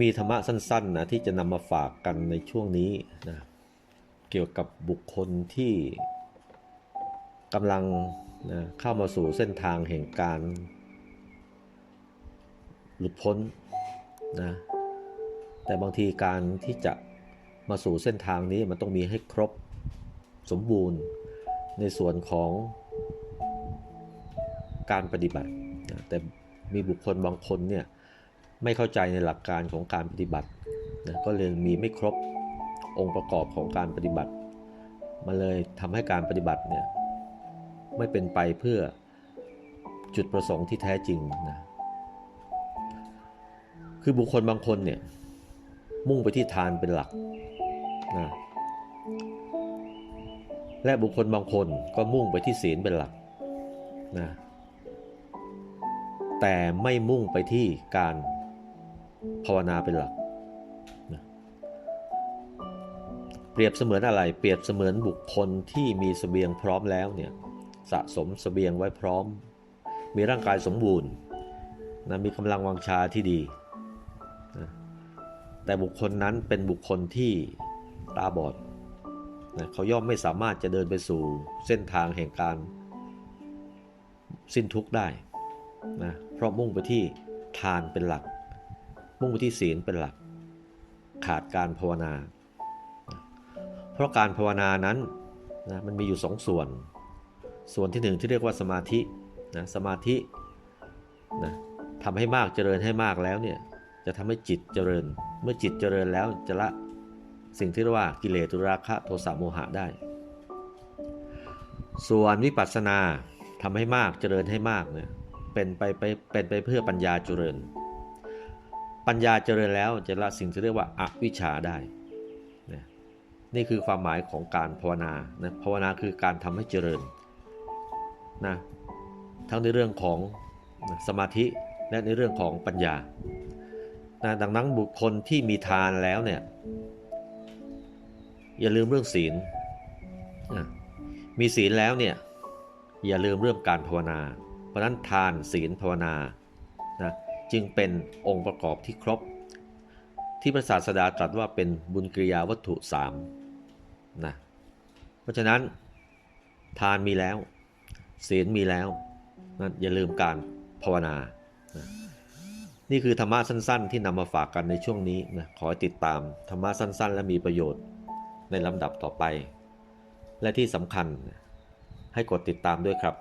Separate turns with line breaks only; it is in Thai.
มีธรรมะสั้นๆนะที่จะนำมาฝากกันในช่วงนี้นะเกี่ยวกับบุคคลที่กำลังนะเข้ามาสู่เส้นทางแห่งการ หลุดพ้นนะแต่บางทีการที่จะมาสู่เส้นทางนี้มันต้องมีให้ครบสมบูรณ์ในส่วนของ การปฏิบัตินะแต่มีบุคคลบางคนเนี่ยไม่เข้าใจในหลักการของการปฏิบัตินะก็เลยมีไม่ครบองค์ประกอบของการปฏิบัติ มันเลยทำให้การปฏิบัติเนี่ยไม่เป็นไปเพื่อจุดประสงค์ที่แท้จริงนะคือบุคคลบางคนเนี่ยมุ่งไปที่ทานเป็นหลักนะและบุคคลบางคนก็มุ่งไปที่ศีลเป็นหลักนะ แต่ไม่มุ่งไปที่การภาวนาเป็นหลัก เปรียบเสมือนอะไร เปรียบเสมือนบุคคลที่มีสเสบียงพร้อมแล้วเนี่ยสะสมสเสบียงไว้พร้อม มีร่างกายสมบูรณ์นะมีกำลังวังชาที่ดีนะแต่บุคคลนั้นเป็นบุคคลที่ตาบอดนะเขาย่อมไม่สามารถจะเดินไปสู่เส้นทางแห่งการสิ้นทุกข์ได้นะ ราะมุ่งไปที่ทานเป็นหลัก มุ่งไปที่ศีลเป็นหลัก ขาดการภาวนา เพราะการภาวนานั้นนะมันมีอยู่สองส่วน ส่วนที่หนึ่งที่เรียกว่าสมาธินะสมาธินะทำให้มากเจริญให้มากแล้วเนี่ยจะทำให้จิตเจริญ เมื่อจิตเจริญแล้วจะละสิ่งที่เรียกว่ากิเลสตุราคะโทสะโมหะได้ ส่วนวิปัสสนาทำให้มากเจริญให้มากเนี่ย เป็นไปไปเป็นไปเพื่อปัญญาเจริญ ปัญญาเจริญแล้วจะละสิ่งที่เรียกว่าอวิชชาได้นะนี่คือความหมายของการภาวนานะภาวนาคือการทำให้เจริญนะทั้งในเรื่องของสมาธิและในเรื่องของปัญญานะดังนั้นบุคคลที่มีทานแล้วเนี่ยอย่าลืมเรื่องศีล มีศีลแล้วเนี่ยอย่าลืมเรื่องการภาวนา เพราะนั้นทานศีลภาวนานะจึงเป็นองค์ประกอบที่ครบ ที่พระศาสดาตรัสว่าเป็นบุญกิริยาวัตถุสามนะเพราะฉะนั้นทานมีแล้ว ศีลมีแล้วนะอย่าลืมการภาวนานะนี่คือธรรมะสั้น ๆ ที่นำมาฝากกันในช่วงนี้นะขอติดตามธรรมะสั้น ๆ และมีประโยชน์ในลำดับต่อไป และที่สำคัญให้กดติดตามด้วยครับ